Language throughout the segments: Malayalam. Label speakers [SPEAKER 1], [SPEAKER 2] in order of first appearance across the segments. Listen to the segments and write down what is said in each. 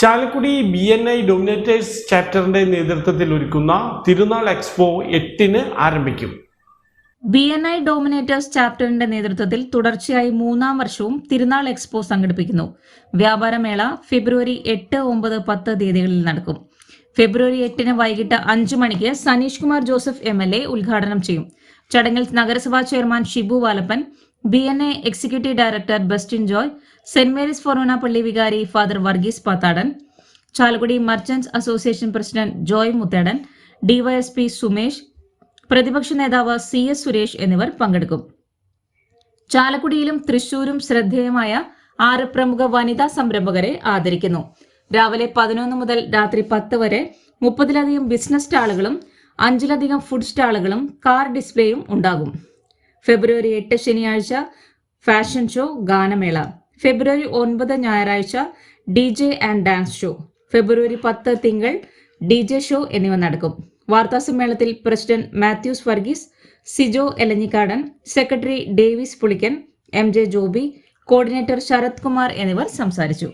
[SPEAKER 1] Chalakudy B N I dominators ചാപ്റ്ററിന്റെ നേതൃത്വത്തിൽ ഒരുക്കുന്ന തിരുനാൾ എക്സ്പോ എട്ടിന് ആരംഭിക്കും.
[SPEAKER 2] ബി എൻ ഐ ഡോമിനേറ്റേഴ്സ് ചാപ്റ്ററിന്റെ നേതൃത്വത്തിൽ തുടർച്ചയായി മൂന്നാം വർഷവും തിരുനാൾ എക്സ്പോ സംഘടിപ്പിക്കുന്നു. വ്യാപാരമേള ഫെബ്രുവരി എട്ട് ഒമ്പത് പത്ത് തീയതികളിൽ നടക്കും. ഫെബ്രുവരി എട്ടിന് വൈകിട്ട് അഞ്ചു മണിക്ക് സനീഷ് കുമാർ ജോസഫ് എം ഉദ്ഘാടനം ചെയ്യും. ചടങ്ങിൽ നഗരസഭാ chairman Shibu Valappan B N A executive director Bestin Joy Saint Mary's ഫൊറോന പള്ളി വികാരി father Varghese Pathadan Chalakudy merchants association president Joy Muthedan DYSP Sumesh പ്രതിപക്ഷ നേതാവ് സി എസ് സുരേഷ് എന്നിവർ പങ്കെടുക്കും. ചാലക്കുടിയിലും തൃശൂരും ശ്രദ്ധേയമായ ആറ് പ്രമുഖ വനിതാ സംരംഭകരെ ആദരിക്കുന്നു. രാവിലെ പതിനൊന്ന് മുതൽ രാത്രി പത്ത് വരെ മുപ്പതിലധികം ബിസിനസ് സ്റ്റാളുകളും അഞ്ചിലധികം ഫുഡ് സ്റ്റാളുകളും കാർ ഡിസ്പ്ലേയും ഉണ്ടാകും. ഫെബ്രുവരി എട്ട് ശനിയാഴ്ച ഫാഷൻ ഷോ ഗാനമേള. ഫെബ്രുവരി ഒൻപത് ഞായറാഴ്ച D J and dance show. ഫെബ്രുവരി പത്ത് തിങ്കൾ ഡി ജെ ഷോ എന്നിവ നടക്കും. വാർത്താ സമ്മേളനത്തിൽ president Mathews Varghese Sijo Elanjikkadan secretary Davis Pulikkan M J Joby coordinator Sarath Kumar എന്നിവർ സംസാരിച്ചു.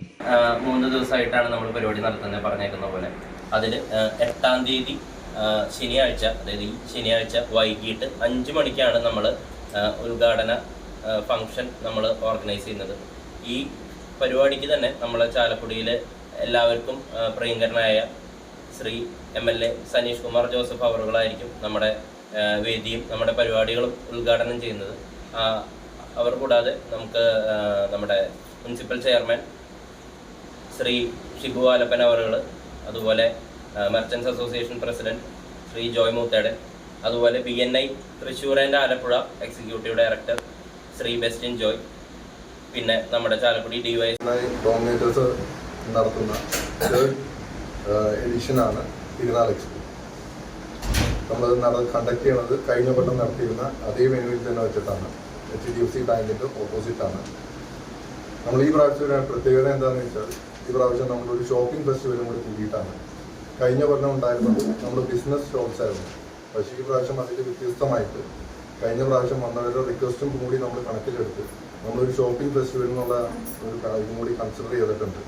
[SPEAKER 3] മൂന്ന് ദിവസമായിട്ടാണ് നമ്മൾ പരിപാടി നടത്തുന്നത് പറഞ്ഞേക്കുന്ന പോലെ. അതിൽ എട്ടാം തീയതി ശനിയാഴ്ച അതായത് ഈ ശനിയാഴ്ച വൈകിട്ട് അഞ്ച് മണിക്കാണ് നമ്മൾ ഉദ്ഘാടന ഫംഗ്ഷൻ നമ്മൾ ഓർഗനൈസ് ചെയ്യുന്നത്. ഈ പരിപാടിക്ക് തന്നെ നമ്മളെ ചാലക്കുടിയിലെ എല്ലാവർക്കും പ്രിയങ്കരനായ Shri M L A Saneesh Kumar Joseph അവറുകളായിരിക്കും നമ്മുടെ വേദിയും നമ്മുടെ പരിപാടികളും ഉദ്ഘാടനം ചെയ്യുന്നത്. അവർ കൂടാതെ നമുക്ക് നമ്മുടെ മുനിസിപ്പൽ ചെയർമാൻ ശ്രീ ഷിബു ആലപ്പൻ അവറുകൾ അതുപോലെ merchants association president Shri Joy Moothedan അതുപോലെ B N I Thrissur and Alappuzha executive director Shri Bestin Joy. പിന്നെ നമ്മുടെ ചാലക്കുടി ഡിവൈ
[SPEAKER 4] ഡോമിനേറ്റേഴ്സ് നടത്തുന്ന തേർഡ് എഡിഷനാണ് തിരുനാൾ എക്സ്പോ നമ്മളത് നട കണ്ടക്ട് ചെയ്യണത് കഴിഞ്ഞ കൊല്ലം നടത്തിയിരുന്ന അതേ വെനുവിൽ തന്നെ വെച്ചിട്ടാണ്. എച്ച് ഡി എഫ് സി ബാങ്കിന്റെ ഓപ്പോസിറ്റാണ് നമ്മൾ ഈ പ്രാവശ്യം പ്രത്യേകത എന്താണെന്ന് വെച്ചാൽ ഈ പ്രാവശ്യം നമ്മളൊരു ഷോപ്പിംഗ് ഫെസ്റ്റിവലും കൂടി കൂടിയിട്ടാണ്. കഴിഞ്ഞ കൊല്ലം ഉണ്ടായിരുന്നത് നമ്മൾ ബിസിനസ് ഷോപ്സ് ആയിരുന്നു. പക്ഷേ ഈ പ്രാവശ്യം അതിൽ വ്യത്യസ്തമായിട്ട് കഴിഞ്ഞ പ്രാവശ്യം വന്നവരുടെ റിക്വസ്റ്റും കൂടി നമ്മൾ കണക്കിലെടുത്ത് നമ്മളൊരു ഷോപ്പിംഗ് ഫെസ്റ്റിവൽ എന്നുള്ള ഒരു കാര്യം കൂടി കൺസിഡർ ചെയ്തിട്ടുണ്ട്.